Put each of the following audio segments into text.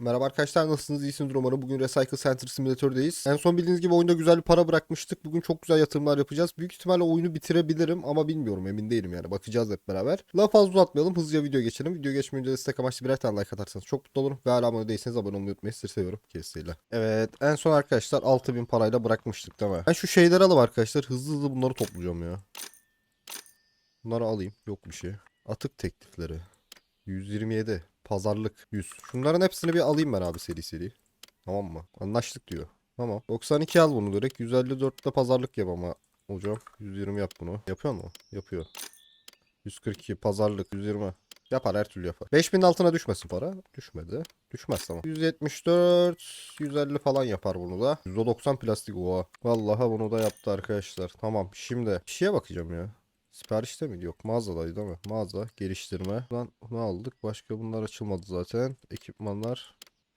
Merhaba arkadaşlar nasılsınız? İyisiniz umarım. Bugün Recycle Center Simülatör'deyiz. En son bildiğiniz gibi oyunda güzel bir para bırakmıştık. Bugün çok güzel yatırımlar yapacağız. Büyük ihtimalle oyunu bitirebilirim ama bilmiyorum emin değilim yani. Bakacağız hep beraber. Lafı fazla uzatmayalım. Hızlıca video geçelim. Video geçmeden önce destek amaçlı birer tane like atarsanız çok mutlu olurum. Ve hala abone değilseniz abone olmayı unutmayın. Sizleri seviyorum. Kesiyle. Evet en son arkadaşlar 6000 parayla bırakmıştık değil mi? Ben şu şeyleri alıp arkadaşlar hızlı hızlı bunları toplayacağım ya. Bunları alayım. Yok bir şey. Atık teklifleri. 127. Pazarlık 100. Şunların hepsini bir alayım ben abi seri seri. Tamam mı? Anlaştık diyor. Tamam. 92 al bunu direkt. 154'te pazarlık yap ama hocam. 120 yap bunu. Yapıyor mu? Yapıyor. 142 pazarlık 120. Yapar her türlü yapar. 5000 altına düşmesin para. Düşmedi. Düşmez tamam. 174 150 falan yapar bunu da. 190 plastik oha. Vallahi bunu da yaptı arkadaşlar. Tamam şimdi bir şeye bakacağım ya. Siparişte miydi? Yok mağazadaydı değil mi? Mağaza, geliştirme. Lan ne aldık? Başka bunlar açılmadı zaten. Ekipmanlar.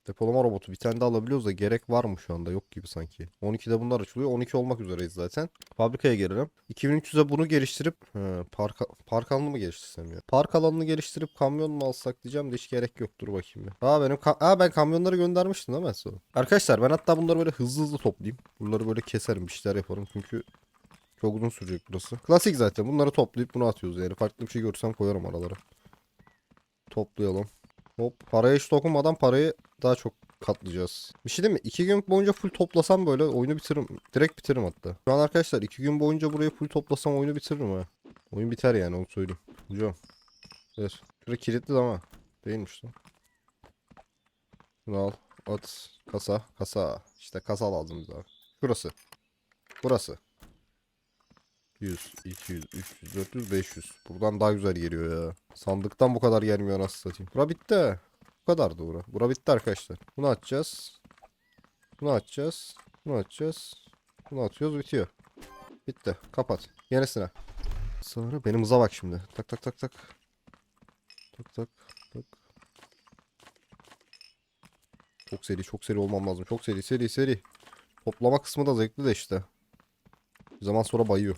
Depolama robotu bir tane de alabiliyoruz da gerek var mı şu anda? Yok gibi sanki. 12'de bunlar açılıyor. 12 olmak üzereyiz zaten. Fabrikaya gelelim. 2300'e bunu geliştirip he, park, park alanını mı geliştirsem ya? Park alanını geliştirip kamyon mu alsak diyeceğim de hiç gerek yok. Dur bakayım bir. Aa benim ka- Aa, ben kamyonları göndermiştim değil mi Esu? Arkadaşlar ben hatta bunları böyle hızlı hızlı toplayayım. Bunları böyle keserim bir şeyler yaparım çünkü çok uzun sürecek burası. Klasik zaten. Bunları toplayıp bunu atıyoruz yani. Farklı bir şey görsem koyarım aralara. Toplayalım. Hop. Paraya hiç dokunmadan parayı daha çok katlayacağız. Bir şey değil mi? İki gün boyunca full toplasam böyle oyunu bitiririm. Direkt bitiririm hatta. Şu an arkadaşlar iki gün boyunca burayı full toplasam oyunu bitiririm ha. Oyun biter yani onu söyleyeyim. Hocam. Ver. Şurada kilitli ama. Değilmiş lan. Bunu al. At. Kasa. Kasa. İşte kasa lazım bize abi. Şurası. Burası. 100, 200, 300, 400, 500. Buradan daha güzel geliyor ya. Sandıktan bu kadar gelmiyor nasıl satayım. Bura bitti. Bu kadardı bura. Bura bitti arkadaşlar. Bunu açacağız. Bunu açacağız. Bunu açacağız. Bunu atıyoruz bitiyor. Bitti. Kapat. Yenisine. Sonra benim hıza bak şimdi. Tak tak tak tak. Tak tak tak. Çok seri çok seri olmam lazım. Çok seri seri seri. Toplama kısmı da zevkli de işte. Bir zaman sonra bayıyor.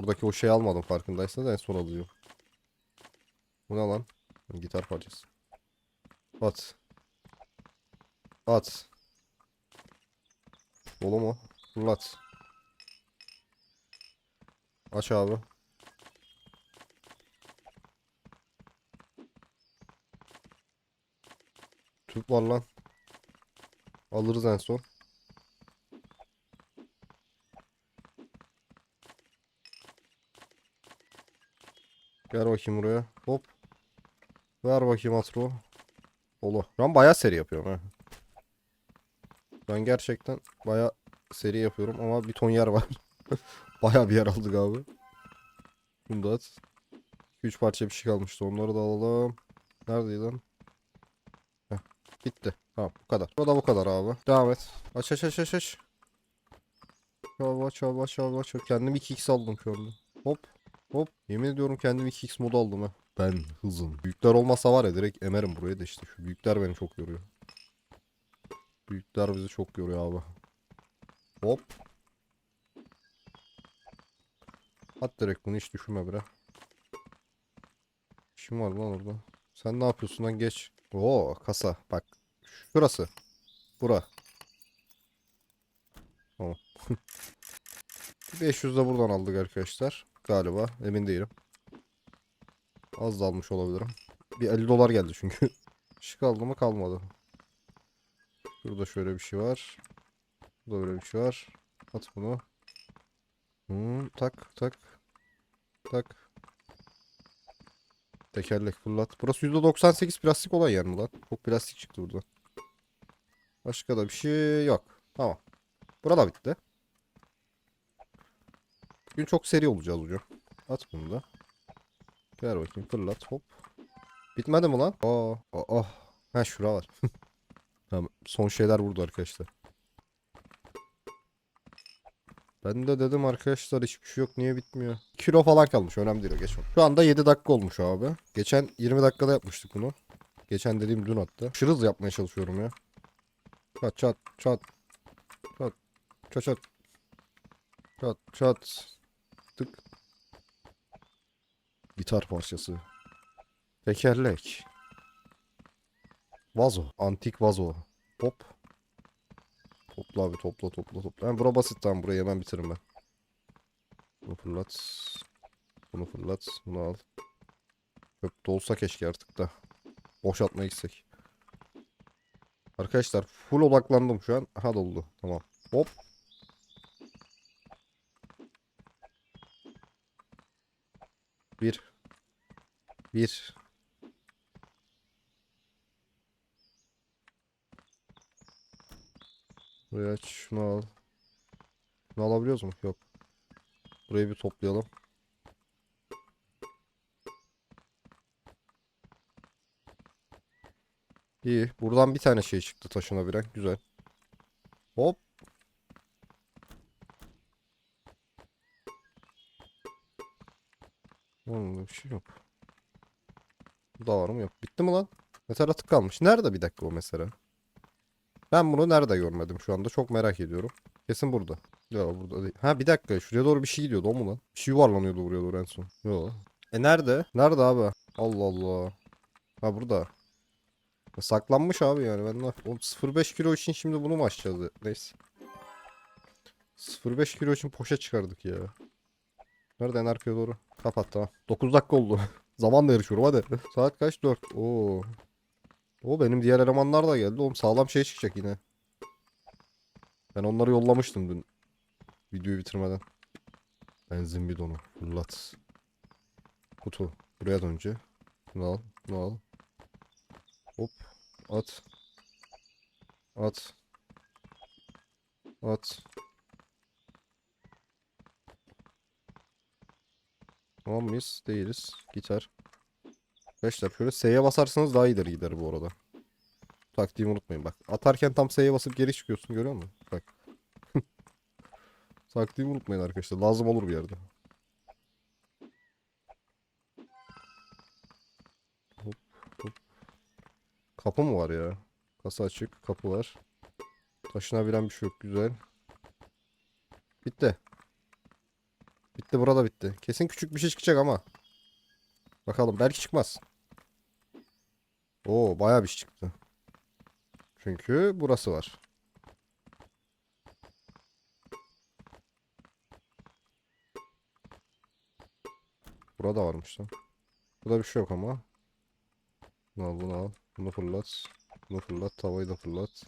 Oradaki o şeyi almadım farkındaysanız en son alıyor. Bu ne lan? Gitar parçası. At. At. Dolu mu? Fırlat. Aç abi. Tüp var lan. Alırız en son. Gel bakayım buraya. Hop. Ver bakayım atro. Şu an bayağı seri yapıyorum ha. Ben gerçekten bayağı seri yapıyorum ama bir ton yer var. bayağı bir yer aldık abi. Bunu da at. 3 parça bir şey kalmıştı. Onları da alalım. Neredeydi lan? Heh, bitti. Tamam bu kadar. Bu da bu kadar abi. Devam et. Aç aç aç aç aç. Çabuk çabuk çabuk çabuk. Kendim 2x aldım şu. Hop. Hop. Yemin ediyorum kendim 2x modu aldım ha. Ben hızım. Büyükler olmasa var ya direkt emerim buraya da işte. Şu büyükler beni çok yoruyor. Büyükler bizi çok yoruyor abi. Hop. At direkt bunu hiç düşünme bre. İşim var lan orada. Sen ne yapıyorsun lan geç. Oo kasa bak. Şurası. Bura. Tamam. 500 de buradan aldık arkadaşlar. Galiba. Emin değilim. Az da almış olabilirim. Bir 50 dolar geldi çünkü. Şık kaldı mı kalmadı. Burada şöyle bir şey var. Burada böyle bir şey var. At bunu. Hmm, tak tak. Tak. Tekerlek fırlat. Burası %98 plastik olan yer mi lan? Çok plastik çıktı burada. Başka da bir şey yok. Tamam. Burada bitti. Bugün çok seri olacağız hocam. At bunu da. Gel bakayım fırlat hop. Bitmedi mi lan? Aa, aa. Ha şura var. tamam son şeyler burada arkadaşlar. Ben de dedim arkadaşlar hiçbir şey yok niye bitmiyor. Kilo falan kalmış önemli değil o geç. Şu anda 7 dakika olmuş abi. Geçen 20 dakikada yapmıştık bunu. Geçen dediğim dün hatta. Şırız yapmaya çalışıyorum ya. Çat çat çat. Çat çat çat. Çat çat. Tık. Gitar parçası. Tekerlek. Vazo. Antik vazo. Hop. Topla abi topla topla topla. Yani bura basit tamam burayı hemen bitiririm ben. Bunu fırlat. Bunu fırlat. Bunu al. Çöp de olsa keşke artık da. Boşaltmaya gitsek. Arkadaşlar full odaklandım şu an. Aha doldu. Tamam. Hop. Bir. Bir. Buraya. Şunu al. Şunu alabiliyoruz mu? Yok. Burayı bir toplayalım. İyi. Buradan bir tane şey çıktı taşınabilen. Güzel. Hop. Hmm, bir şey yok. Da var mı? Yok. Bitti mi lan? Mesela atık kalmış. Nerede bir dakika o mesela? Ben bunu nerede görmedim şu anda? Çok merak ediyorum. Kesin burada. Ya burada değil. Ha bir dakika. Şuraya doğru bir şey gidiyordu. O mu lan? Bir şey yuvarlanıyordu buraya doğru en son. Yo. E nerede? Nerede abi? Allah Allah. Ha burada. E, Saklanmış abi yani. Ben de... Oğlum 0.5 kilo için şimdi bunu mu açacağız? Neyse. 0.5 kilo için poşet çıkardık ya. Nerede en arkaya doğru? Kapat tamam. 9 dakika oldu. Zamanla yarışıyorum hadi. Saat kaç? 4. Oo. O benim diğer elemanlar da geldi. Oğlum sağlam şey çıkacak yine. Ben onları yollamıştım dün. Videoyu bitirmeden. Benzin bidonu. Fırlat. Kutu. Buraya dön önce. Bunu al. Bunu al. Hop. At. At. At. Tamam mıyız? Değiliz. Gitar. Arkadaşlar şöyle S'ye basarsanız daha ileri gider bu arada. Taktiğimi unutmayın bak. Atarken tam S'ye basıp geri çıkıyorsun görüyor musun? Bak. Taktiğimi unutmayın arkadaşlar. Lazım olur bir yerde. Hop, hop. Kapı mı var ya? Kasa açık. Kapı var. Taşınabilen bir şey yok. Güzel. Bitti. Bitti burada bitti. Kesin küçük bir şey çıkacak ama. Bakalım belki çıkmaz. Oo bayağı bir şey çıktı. Çünkü burası var. Burada varmış lan. Burada bir şey yok ama. Bunu al bunu al. Bunu fırlat. Bunu fırlat. Tavayı da fırlat.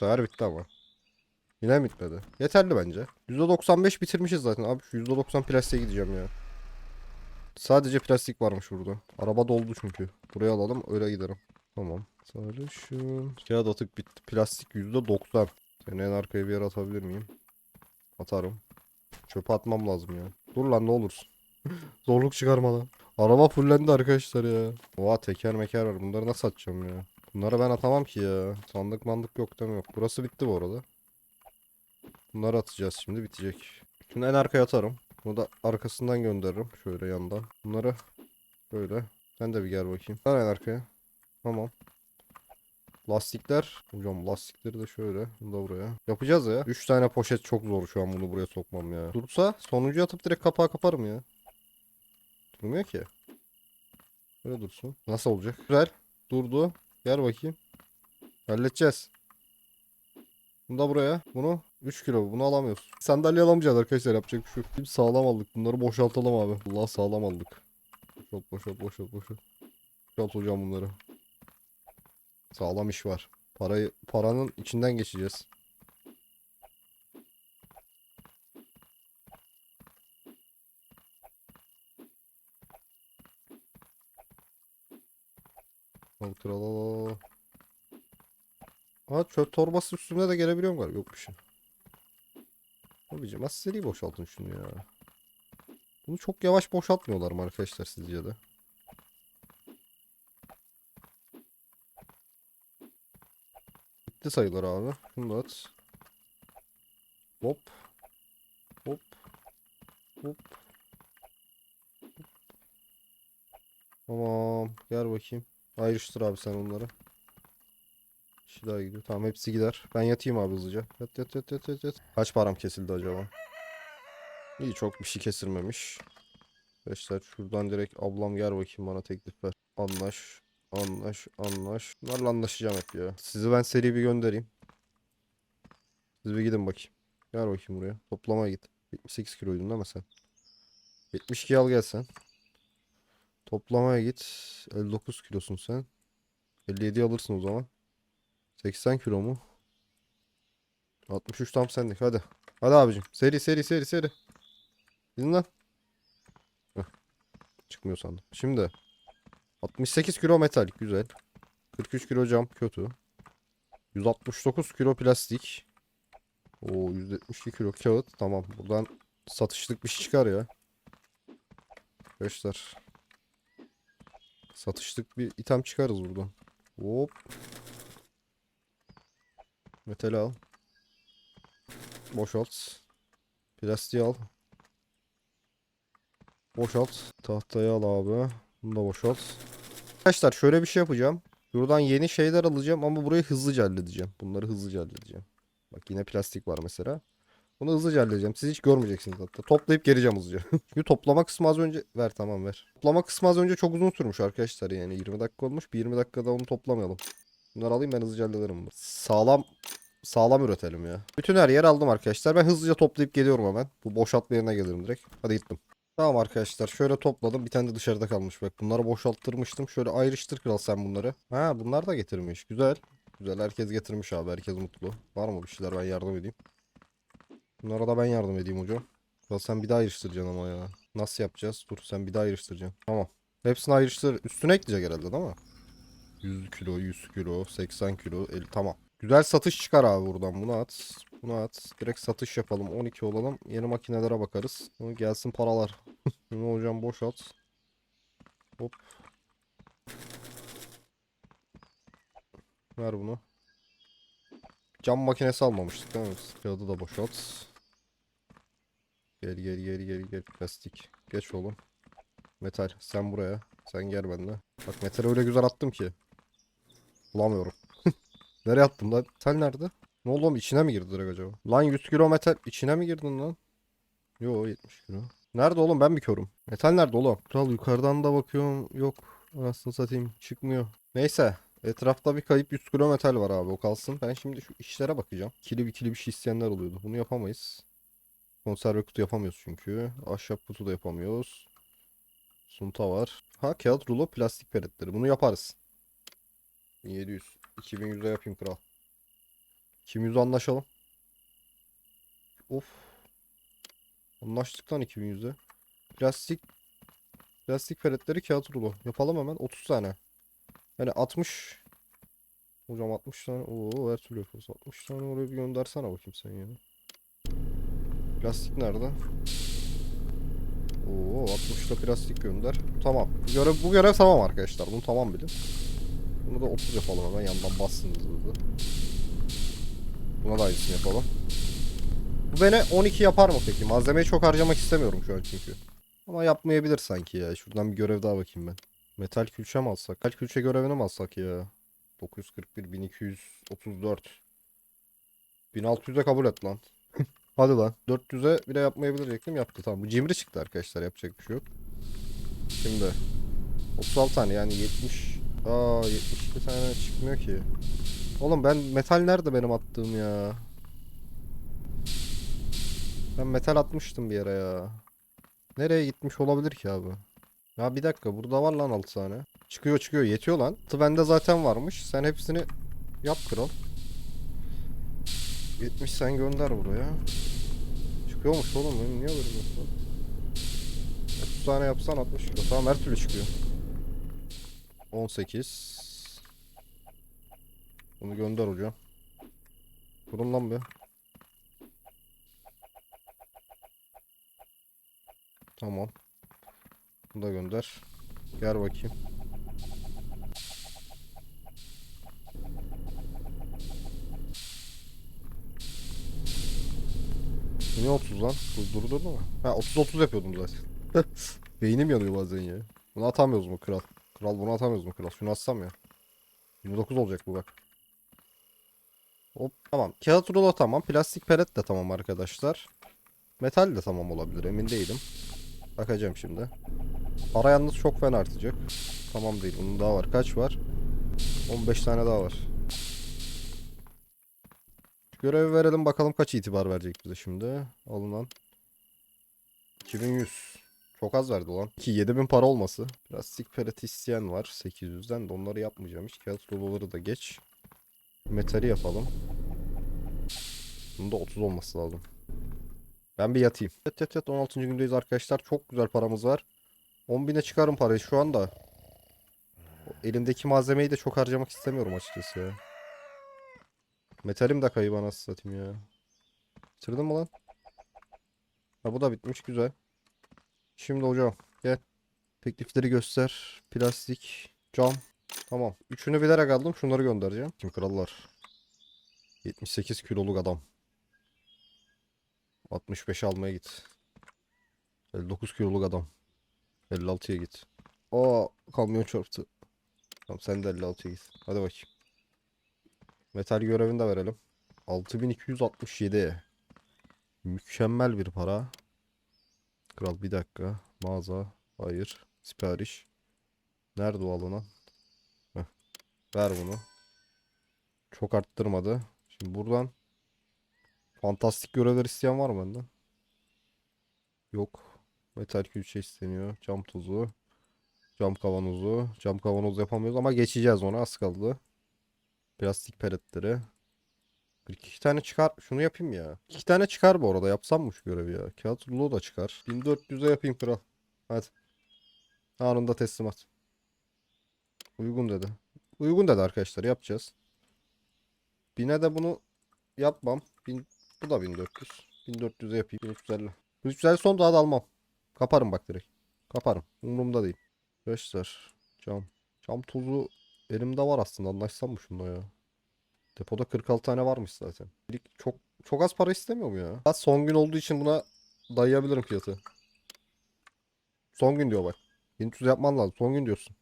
Sefer bitti ama. Yine bitmedi? Yeterli bence. %95 bitirmişiz zaten. Abi şu %90 plastiğe gideceğim ya. Sadece plastik varmış burada. Araba doldu çünkü. Buraya alalım öyle giderim. Tamam. Sarışın. Kağıt atık bitti. Plastik %90. Seni en arkaya bir yere atabilir miyim? Atarım. Çöpe atmam lazım ya. Dur lan ne olursun. Zorluk çıkarma lan. Araba fullendi arkadaşlar ya. Oha teker meker var. Bunları nasıl atacağım ya? Bunları ben atamam ki ya. Sandık mandık yok deme yok. Burası bitti bu arada. Bunları atacağız şimdi bitecek. Şunu en arkaya atarım. Bunu da arkasından gönderirim. Şöyle yandan. Bunları böyle. Sen de bir gel bakayım. Ver en arkaya. Tamam. Lastikler. Hocam lastikleri de şöyle. Bunu da buraya. Yapacağız ya. 3 tane poşet çok zor şu an bunu buraya sokmam ya. Dursa sonuncuyu atıp direkt kapağı kaparım ya. Durmuyor ki. Böyle dursun. Nasıl olacak? Güzel. Durdu. Gel bakayım. Halledeceğiz. Bunu da buraya. Bunu 3 kilo. Bunu alamıyoruz. Sandalye alamayacağız arkadaşlar. Yapacak bir şey yok. Sağlam aldık. Bunları boşaltalım abi. Allah sağlam aldık. Boşalt boşalt boşalt boşalt. Boşalt hocam bunları. Sağlam iş var. Parayı paranın içinden geçeceğiz. Tralala. Ha çöp torbası üstüne de gelebiliyorum galiba. Yok bir şey. Abicim az seri boşaltın şunu ya. Bunu çok yavaş boşaltmıyorlar mı arkadaşlar sizce de? Bitti sayılır abi. Şunu at. Hop. Hop. Hop. Tamam. Gel bakayım. Ayrıştır abi sen onları. Bir şey daha gidiyor. Tamam hepsi gider. Ben yatayım abi hızlıca. Yat yat yat yat yat. yat. Kaç param kesildi acaba? İyi çok bir şey kesilmemiş. Arkadaşlar şuradan direkt ablam gel bakayım bana teklif ver. Anlaş. Anlaş. Anlaş. Bunlarla anlaşacağım hep ya. Sizi ben seri bir göndereyim. Siz bir gidin bakayım. Gel bakayım buraya. Toplamaya git. 78 kiloydun değil mi sen? 72 al gel sen. Toplamaya git. 59 kilosun sen. 57 alırsın o zaman. 80 kilo mu? 63 tam sendik hadi. Hadi abicim. Seri seri seri seri. Gidin lan. Heh. Çıkmıyor sandım. Şimdi. 68 kilo metal. Güzel. 43 kilo cam. Kötü. 169 kilo plastik. Oo 172 kilo kağıt. Tamam. Buradan satışlık bir şey çıkar ya. Arkadaşlar. Satışlık bir item çıkarız buradan. Hop. Metal al. Boşalt. Plastiği al. Boşalt. Tahtayı al abi. Bunu da boşalt. Arkadaşlar şöyle bir şey yapacağım. Buradan yeni şeyler alacağım ama burayı hızlıca halledeceğim. Bunları hızlıca halledeceğim. Bak yine plastik var mesela. Bunu hızlıca halledeceğim. Siz hiç görmeyeceksiniz hatta. Toplayıp geleceğim hızlıca. Çünkü toplama kısmı az önce... Ver tamam ver. Toplama kısmı az önce çok uzun sürmüş arkadaşlar yani. 20 dakika olmuş. Bir 20 dakikada onu toplamayalım. Bunları alayım ben hızlıca hallederim. bunu. Sağlam sağlam üretelim ya. Bütün her yer aldım arkadaşlar. Ben hızlıca toplayıp geliyorum hemen. Bu boşaltma yerine gelirim direkt. Hadi gittim. Tamam arkadaşlar şöyle topladım. Bir tane de dışarıda kalmış bak. Bunları boşalttırmıştım. Şöyle ayrıştır kral sen bunları. Ha bunlar da getirmiş. Güzel. Güzel herkes getirmiş abi. Herkes mutlu. Var mı bir şeyler ben yardım edeyim. Bunlara da ben yardım edeyim hocam. Ya sen bir daha ayrıştıracaksın ama ya. Nasıl yapacağız? Dur sen bir daha ayrıştıracaksın. Tamam. Hepsini ayrıştır. Üstüne ekleyecek herhalde değil mi? 100 kilo, 100 kilo, 80 kilo, 50 tamam. Güzel satış çıkar abi buradan. Bunu at. Bunu at. Direkt satış yapalım. 12 olalım. Yeni makinelere bakarız. Gelsin paralar. Bunu hocam boşalt. Hop. Ver bunu. Cam makinesi almamıştık değil mi? Kağıdı da boşalt. Gel gel gel gel gel. Plastik. Geç oğlum. Metal. Sen buraya. Sen gel benimle. Bak metal öyle güzel attım ki. Bulamıyorum. Nereye attım lan? Sen nerede? Ne oldu oğlum içine mi girdi direkt acaba? Lan 100 kilo metal içine mi girdin lan? Yo 70 kilo. Nerede oğlum ben mi körüm? Metal nerede oğlum? Kral yukarıdan da bakıyorum. Yok. Anasını satayım. Çıkmıyor. Neyse. Etrafta bir kayıp 100 kilo metal var abi o kalsın. Ben şimdi şu işlere bakacağım. İkili bir ikili bir şey isteyenler oluyordu. Bunu yapamayız. Konserve kutu yapamıyoruz çünkü. Ahşap kutu da yapamıyoruz. Sunta var. Ha kağıt rulo plastik peletleri. Bunu yaparız. 1700. 2100'e yapayım kral. 2100 anlaşalım. Of. Anlaştık lan 2100'e. Plastik plastik peletleri kağıt rulo. Yapalım hemen 30 tane. Yani 60 Hocam 60 tane. Oo her türlü yaparız. 60 tane oraya bir göndersene bakayım sen ya. Plastik nerede? Oo 60 da plastik gönder. Tamam. Bu görev, bu görev tamam arkadaşlar. Bunu tamam bilin. Bunu da 30 yapalım hemen yandan bassın hızlı. Buna da aynısını yapalım. Bu beni 12 yapar mı peki? Malzemeyi çok harcamak istemiyorum şu an çünkü. Ama yapmayabilir sanki ya. Şuradan bir görev daha bakayım ben. Metal külçe mi alsak? Metal külçe görevini mi alsak ya? 941, 1234. 1600'e kabul et lan. Hadi lan. 400'e bile yapmayabilecektim. Yaptı tamam. Bu cimri çıktı arkadaşlar. Yapacak bir şey yok. Şimdi 36 tane yani 70 Aa 72 tane çıkmıyor ki. Oğlum ben metal nerede benim attığım ya? Ben metal atmıştım bir yere ya. Nereye gitmiş olabilir ki abi? Ya bir dakika burada var lan 6 tane. Çıkıyor çıkıyor yetiyor lan. Tı bende zaten varmış. Sen hepsini yap kral. 70 sen gönder buraya. Çıkıyormuş oğlum benim niye haberim yok lan? 30 tane yapsan 60 kilo. Tamam her türlü çıkıyor. 18. Bunu gönder hocam. Durun lan be. Tamam. Bunu da gönder. Gel bakayım. Ne 30 lan? Bu durdu mu? Ha 30 30 yapıyordum zaten. Beynim yanıyor bazen ya. Bunu atamıyoruz mu kral? Kral bunu atamıyoruz mu kral? Şunu atsam ya. 29 olacak bu bak. Hop tamam. Kağıt rulo tamam. Plastik pelet de tamam arkadaşlar. Metal de tamam olabilir emin değilim. Bakacağım şimdi. Para yalnız çok fena artacak. Tamam değil bunun daha var. Kaç var? 15 tane daha var. Görevi verelim bakalım kaç itibar verecek bize şimdi. Alınan. 2100. Çok az verdi lan. Ki 7000 para olması. Plastik pelet var 800'den de onları yapmayacağım. Hiç kağıt ruloları da geç. Metali yapalım. Bunda 30 olması lazım. Ben bir yatayım. Yat yat yat 16. gündeyiz arkadaşlar. Çok güzel paramız var. 10.000'e çıkarım parayı şu anda. O elimdeki malzemeyi de çok harcamak istemiyorum açıkçası ya. Metalim de kayıp anasını satayım ya. Bitirdin mi lan? Ha bu da bitmiş güzel. Şimdi hocam gel. Teklifleri göster. Plastik, cam. Tamam. Üçünü bilerek aldım. Şunları göndereceğim. Kim krallar? 78 kiloluk adam. 65 almaya git. 59 kiloluk adam. 56'ya git. Aa kamyon çarptı. Tamam sen de 56'ya git. Hadi bakayım. Metal görevini de verelim. 6267. Mükemmel bir para. Kral bir dakika. Mağaza. Hayır. Sipariş. Nerede o alınan? Heh. Ver bunu. Çok arttırmadı. Şimdi buradan fantastik görevler isteyen var mı benden? Yok. Metal külçe isteniyor. Cam tuzu. Cam kavanozu. Cam kavanoz yapamıyoruz ama geçeceğiz ona az kaldı. Plastik peletleri. 42 tane çıkar. Şunu yapayım ya. 2 tane çıkar bu arada. Yapsam mı şu görevi ya? Kağıt rulo da çıkar. 1400'e yapayım kral. Hadi. Anında teslimat. Uygun dedi. Uygun dedi arkadaşlar. Yapacağız. Bine de bunu yapmam. Bin, bu da 1400. 1400'e yapayım. 1350. 1350 son daha da almam. Kaparım bak direkt. Kaparım. Umurumda değil. Arkadaşlar. Cam. Cam tozu elimde var aslında. Anlaşsam mı şunda ya? Depoda 46 tane varmış zaten. Çok çok az para istemiyor mu ya? Ha, son gün olduğu için buna dayayabilirim fiyatı. Son gün diyor bak. 1300 yapman lazım. Son gün diyorsun.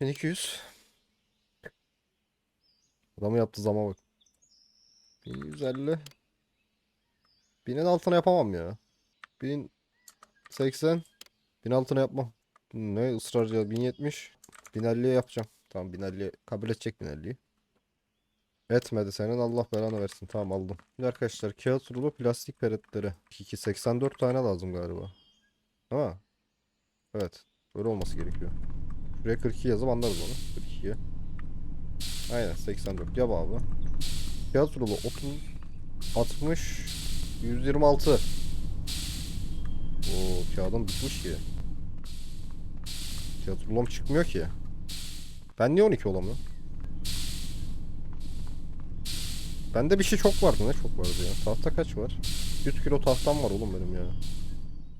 1200. Adamı yaptığı zaman bak. 1150. 1000'in altına yapamam ya. 1080. 1000 altına yapmam. Ne ısrarcı 1070. 1050'ye yapacağım. Tamam 1050 kabul edecek 1050'yi. Etmedi senin Allah belanı versin. Tamam aldım. Şimdi arkadaşlar kağıt rulo plastik peletleri. 2 84 tane lazım galiba. Mi? Evet. Böyle olması gerekiyor. Şuraya 42 yazıp anlarız onu. 42'ye. Aynen 84. Yap abi. Kağıt rulo 30 60 126. Oo kağıdım bitmiş ki. Kağıt rulom çıkmıyor ki. Ben niye 12 olamıyorum? Bende bir şey çok vardı. Ne çok vardı ya? Tahta kaç var? 100 kilo tahtam var oğlum benim ya.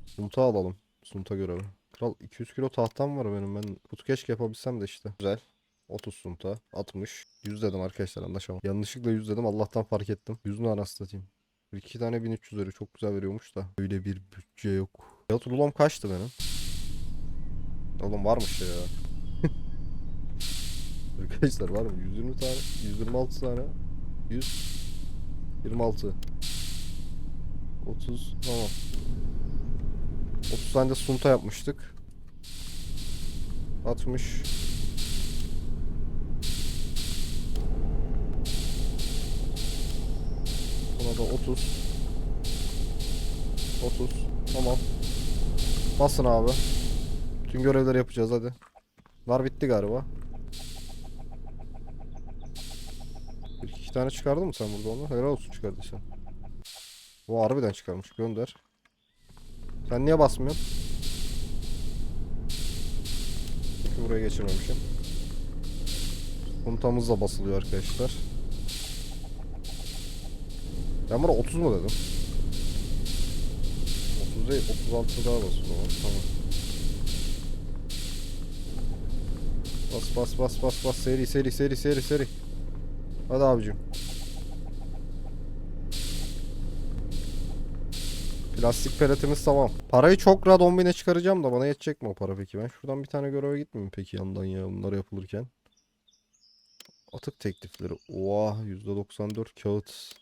Sunta alalım. Sunta görevi. Kral 200 kilo tahtam var benim. Ben kutu keşke yapabilsem de işte. Güzel. 30 sunta. 60. 100 dedim arkadaşlar anlaşamam. Yanlışlıkla 100 dedim. Allah'tan fark ettim. 100'ünü anasını satayım. Bir iki tane 1300 veriyor. Çok güzel veriyormuş da. Öyle bir bütçe yok. Fiyat rulam kaçtı benim? Oğlum varmış ya. Arkadaşlar var mı? 120 tane, 126 tane, 100, 26, 30, tamam. 30 tane de sunta yapmıştık. 60. Buna da 30. 30. Tamam. Basın abi. Tüm görevleri yapacağız hadi. Var bitti galiba. Bir iki tane çıkardın mı sen burada onu? Helal olsun çıkardıysan. Bu harbiden çıkarmış. Gönder. Sen niye basmıyorsun? Çünkü buraya geçirmemişim. Puntamız da basılıyor arkadaşlar. Ben buna 30 mu dedim? 30 değil 36 daha basıyor. Tamam. Bas bas bas bas bas seri seri seri seri seri. Hadi abicim. Plastik peletimiz tamam. Parayı çok rahat 10.000'e çıkaracağım da bana yetecek mi o para peki? Ben şuradan bir tane göreve gitmeyeyim peki yandan ya bunlar yapılırken. Atık teklifleri. Oha %94 kağıt.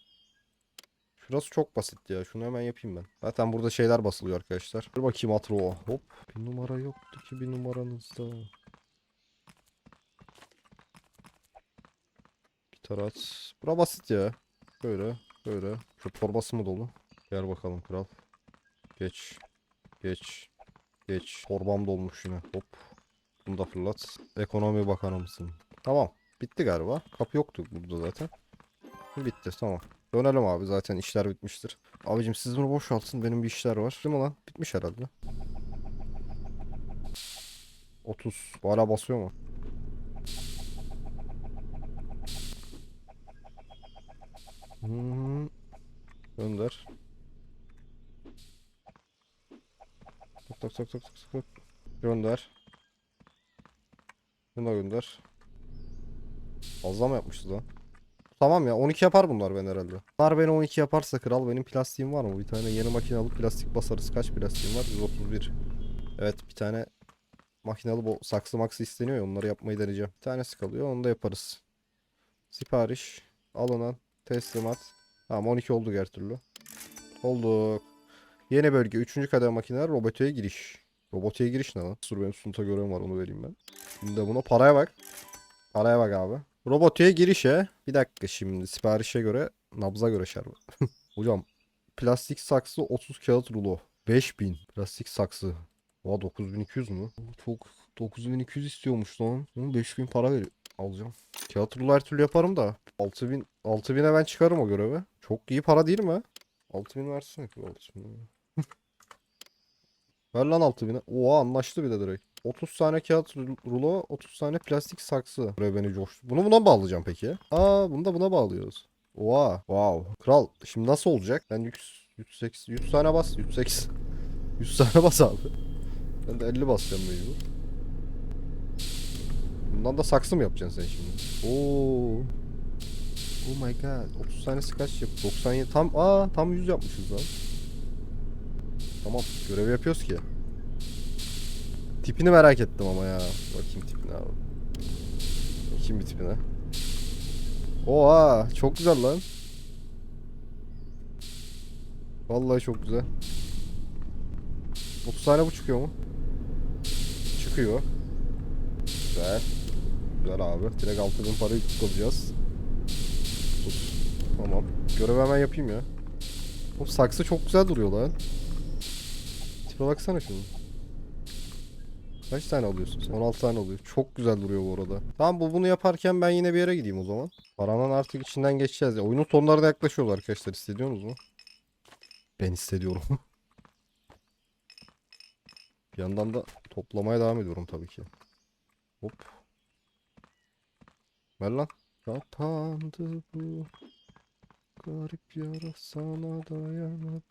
Burası çok basit ya. Şunu hemen yapayım ben. Zaten burada şeyler basılıyor arkadaşlar. Dur bakayım atro. Hop. Bir numara yoktu ki bir numaranızda. Gitar at. Bura basit ya. Böyle. Böyle. Şu torbası mı dolu? Gel bakalım kral. Geç. Geç. Geç. Torbam dolmuş yine. Hop. Bunu da fırlat. Ekonomi bakanı mısın? Tamam. Bitti galiba. Kapı yoktu burada zaten. Bitti tamam. Dönelim abi zaten işler bitmiştir. Abicim siz bunu boşaltın benim bir işler var. Değil mi lan? Bitmiş herhalde. 30. Bu hala basıyor mu? Gönder. Tak tak tak tak tak tak. Gönder. Bunu gönder. Fazla mı yapmışız lan? Tamam ya 12 yapar bunlar ben herhalde. Bunlar beni 12 yaparsa kral benim plastiğim var mı? Bir tane yeni makine alıp plastik basarız. Kaç plastiğim var? 131. Evet bir tane makinalı bu saksı maksı isteniyor ya onları yapmayı deneyeceğim. Bir tanesi kalıyor onu da yaparız. Sipariş. Alınan. Teslimat. Tamam 12 oldu her türlü. Olduk. Yeni bölge 3. kademe makineler robotiğe giriş. Robotiğe giriş ne lan? Dur benim sunta görevim var onu vereyim ben. Şimdi buna paraya bak. Paraya bak abi. Robotiğe girişe. Bir dakika şimdi siparişe göre nabza göre şerbet. Hocam plastik saksı 30 kağıt rulo. 5000 plastik saksı. Oha 9200 mü? Çok 9200 istiyormuş lan. Hı, 5000 para ver alacağım. Kağıt rulo her türlü yaparım da 6000 6000'e ben çıkarım o göreve. Çok iyi para değil mi? 6000 versene ki 6000. Ver lan 6000'e. Oha anlaştı bir de direkt. 30 tane kağıt ru- rulo, 30 tane plastik saksı. Buraya beni coştu. Bunu buna bağlayacağım peki. Aa bunu da buna bağlıyoruz. Oha. Wow. Kral şimdi nasıl olacak? Ben 100, 108, 100 tane bas. 108. 100 tane bas abi. Ben de 50 basacağım mecbur. Bundan da saksı mı yapacaksın sen şimdi? Oo. Oh my god. 30 tanesi kaç yap? 97. Tam aa tam 100 yapmışız lan. Tamam. Görev yapıyoruz ki. Tipini merak ettim ama ya. Bakayım tipine abi. Bakayım bir tipine. Oha çok güzel lan. Vallahi çok güzel. 30 tane bu çıkıyor mu? Çıkıyor. Güzel. Güzel abi. Direkt 6000 parayı tutacağız. Tut. Tamam. Görev hemen yapayım ya. O saksı çok güzel duruyor lan. Tipe baksana şunu. Kaç tane alıyorsun sen? 16 tane oluyor. Çok güzel duruyor bu arada. Tamam bu bunu yaparken ben yine bir yere gideyim o zaman. Paranın artık içinden geçeceğiz ya. Oyunun sonlarına yaklaşıyoruz arkadaşlar. Hissediyorsunuz mu? Ben hissediyorum. bir yandan da toplamaya devam ediyorum tabii ki. Hop. Ver lan. Kapandı bu. Garip yara sana dayanamıyor.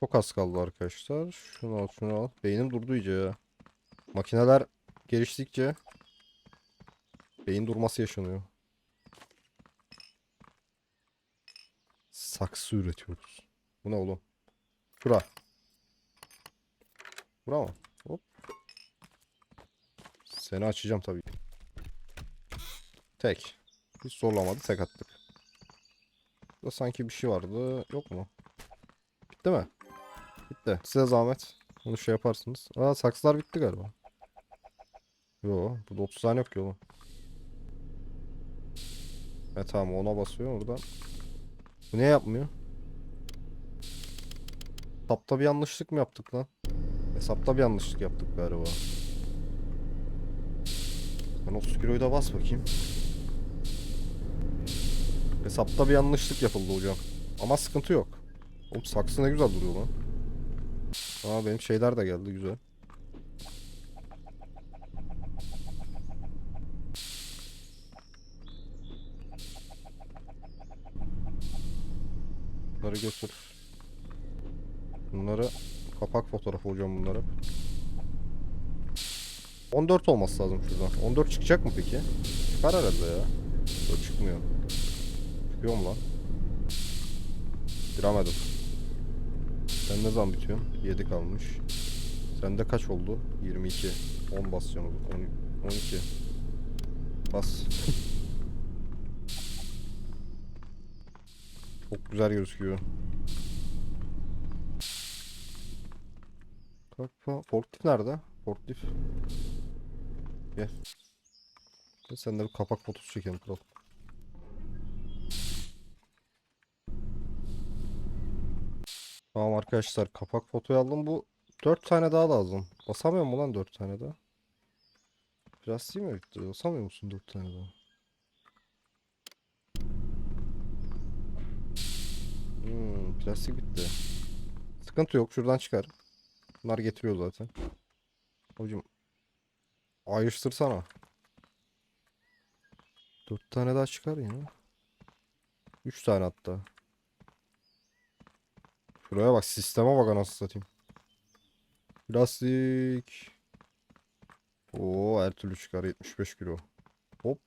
Çok az kaldı arkadaşlar. Şunu al şunu al. Beynim durdu iyice ya. Makineler geliştikçe beyin durması yaşanıyor. Saksı üretiyoruz. Bu ne oğlum? Şura. Bura mı? Hop. Seni açacağım tabii. Tek. Hiç zorlamadı tek attık. Burada sanki bir şey vardı. Yok mu? Bitti mi? Bitti. Size zahmet. Onu şey yaparsınız. Aa saksılar bitti galiba. Yo, burada 30 tane yok ki oğlum. E tamam ona basıyor oradan. Bu niye yapmıyor? Hesapta bir yanlışlık mı yaptık lan? Hesapta bir yanlışlık yaptık galiba. Ben 30 kiloyu da bas bakayım. Hesapta bir yanlışlık yapıldı hocam. Ama sıkıntı yok. Oğlum saksı ne güzel duruyor lan. Aa benim şeyler de geldi güzel. Bunları götür. Bunları kapak fotoğrafı hocam bunları. 14 olması lazım şuradan. 14 çıkacak mı peki? Çıkar herhalde ya. Yok çıkmıyor. Çıkıyor mu lan? Giremedim. Sen ne zaman bitiyorsun? 7 kalmış. Sende kaç oldu? 22. 10 basacaksın o zaman. 10 12. Bas. Çok güzel gözüküyor. Kapa. Forklift nerede? Forklift. Gel. Gel sen de bir kapak fotosu çekelim kral. Tamam arkadaşlar kapak fotoyu aldım. Bu 4 tane daha lazım. Basamıyor mu lan 4 tane daha? Biraz değil mi Victor? Basamıyor musun 4 tane daha? Hmm, plastik bitti. Sıkıntı yok. Şuradan çıkar. Bunlar getiriyor zaten. Hocam ayrıştırsana. 4 tane daha çıkar ya. 3 tane hatta. Şuraya bak sisteme bak anasını satayım. Plastik. Oo her türlü çıkar 75 kilo. Hop.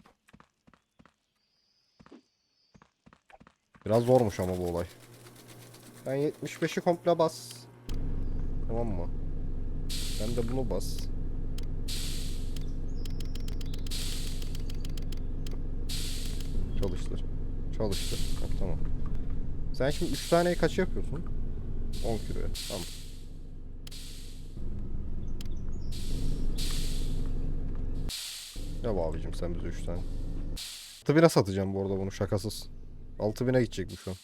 Biraz zormuş ama bu olay. Ben 75'i komple bas. Tamam mı? Sen de bunu bas. Çalıştır. Çalıştır. Tamam. Sen şimdi 3 taneyi kaç yapıyorsun? 10 kiloya. Tamam. Ya abicim sen bize 3 tane. 6000'e satacağım bu arada bunu şakasız. 6000'e gidecek bu şu an.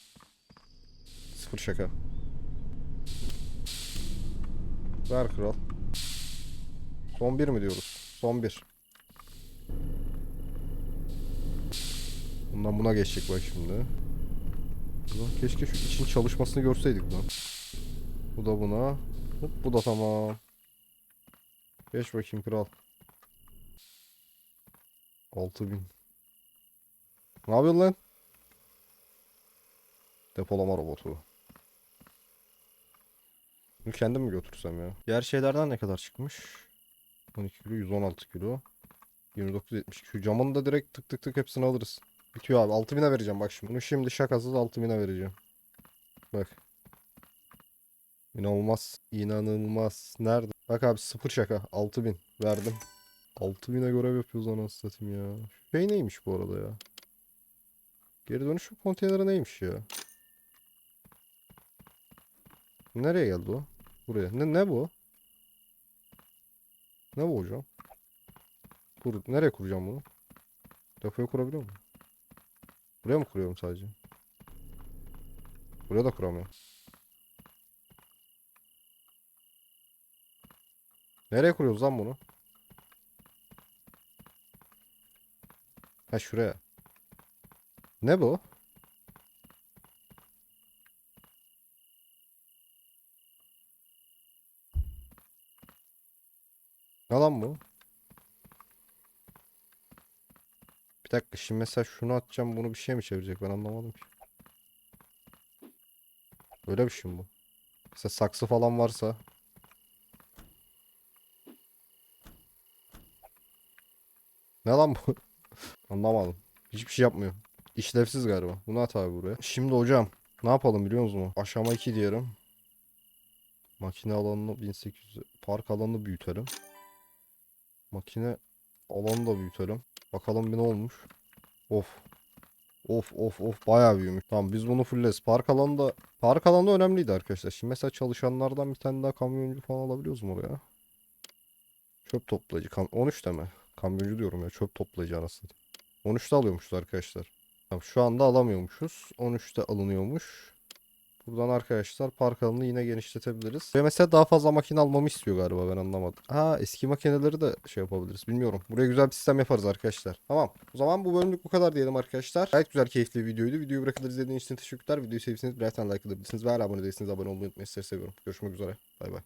Sıfır şaka. Ver kral. Son bir mi diyoruz? Son bir. Bundan buna geçecek bak şimdi. Keşke şu için çalışmasını görseydik lan. Bu da buna. Hop, bu da tamam. Geç bakayım kral. 6000. Ne yapıyorsun lan? Depolama robotu. Bunu kendim mi götürsem ya? Diğer şeylerden ne kadar çıkmış? 12 kilo, 116 kilo. 29.70. Şu camını da direkt tık tık tık hepsini alırız. Bitiyor abi. 6000'e vereceğim bak şimdi. Bunu şimdi şakasız 6000'e vereceğim. Bak. İnanılmaz. İnanılmaz. Nerede? Bak abi sıfır şaka. 6000 verdim. 6000'e görev yapıyoruz anasını satayım ya. Şey neymiş bu arada ya? Geri dönüşüm konteyneri neymiş ya? Nereye geldi o? Buraya. Ne, ne bu? Ne bu hocam? Kur, nereye kuracağım bunu? Depoya kurabiliyor muyum? Buraya mı kuruyorum sadece? Buraya da kuramıyorum. Nereye kuruyoruz lan bunu? Ha şuraya. Ne bu? Ne lan bu? Bir dakika şimdi mesela şunu atacağım bunu bir şey mi çevirecek ben anlamadım ki. Öyle bir şey mi bu? Mesela saksı falan varsa. Ne lan bu? Anlamadım. Hiçbir şey yapmıyor. İşlevsiz galiba. Bunu at abi buraya. Şimdi hocam ne yapalım biliyor musunuz? Aşama 2 diyelim. Makine alanını 1800 park alanını büyütelim. Makine alanı da büyütelim. Bakalım bir ne olmuş. Of. Of of of bayağı büyümüş. Tamam biz bunu fulleriz. Park alanı da park alanı önemliydi arkadaşlar. Şimdi mesela çalışanlardan bir tane daha kamyoncu falan alabiliyoruz mu oraya? Çöp toplayıcı. Kam 13 de mi? Kamyoncu diyorum ya. Çöp toplayıcı anasını. 13'te alıyormuşuz arkadaşlar. Tamam şu anda alamıyormuşuz. 13'te alınıyormuş. Buradan arkadaşlar park alanını yine genişletebiliriz. Ve mesela daha fazla makine almamı istiyor galiba ben anlamadım. Ha eski makineleri de şey yapabiliriz bilmiyorum. Buraya güzel bir sistem yaparız arkadaşlar. Tamam. O zaman bu bölümlük bu kadar diyelim arkadaşlar. Gayet güzel keyifli bir videoydu. Videoyu bırakılır izlediğiniz için teşekkürler. Videoyu sevdiyseniz birer like atabilirsiniz. Ve abone değilseniz abone olmayı unutmayın. Sizleri seviyorum. Görüşmek üzere. Bay bay.